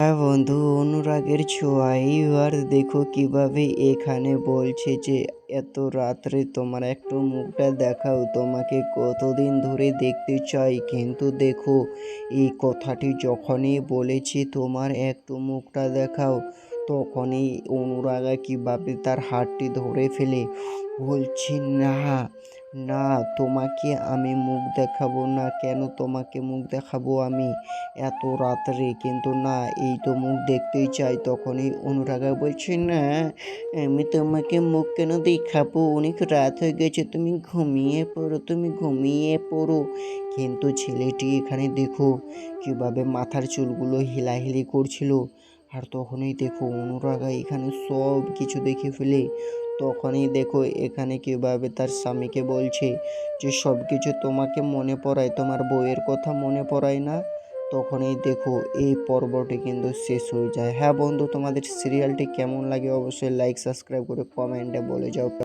হ্যাঁ বন্ধু, অনুরাগের ছোঁয়া এইবার দেখো কীভাবে এখানে বলছে যে, এত রাত্রে তোমার একটু মুখটা দেখাও, তোমাকে কতদিন ধরে দেখতে চাই। কিন্তু দেখো, এই কথাটি যখনই বলেছি, তোমার একটু মুখটা দেখাও, তখনই অনুরাগা কীভাবে তার হাতটি ধরে ফেলে, বলছি, না না, তোমাকে আমি মুখ দেখাবো না। কেন তোমাকে মুখ দেখাবো আমি? এত রাত্রে। কিন্তু না, এই তো মুখ দেখতেই চাই। তখনই অনুরাগা বলছে, না, আমি তোমাকে মুখ কেন দেখাবো? অনেক রাত হয়ে গেছে, তুমি ঘুমিয়ে পড়ো, তুমি ঘুমিয়ে পড়ো। কিন্তু ছেলেটি এখানে দেখো কীভাবে মাথার চুলগুলো হিলাহিলি করছিল। আর তখনই দেখো অনুরাগা এখানে সব কিছু দেখে ফেলে। তখনই দেখো এখানে কীভাবে তার স্বামীকে বলছে যে সব কিছু তোমাকে মনে পড়ায়, তোমার বইয়ের কথা মনে পড়ায় না? তখনই দেখো এই পর্বটি কিন্তু শেষ হয়ে যায়। হ্যাঁ বন্ধু, তোমাদের সিরিয়ালটি কেমন লাগে অবশ্যই লাইক সাবস্ক্রাইব করে কমেন্টে বলে যাও।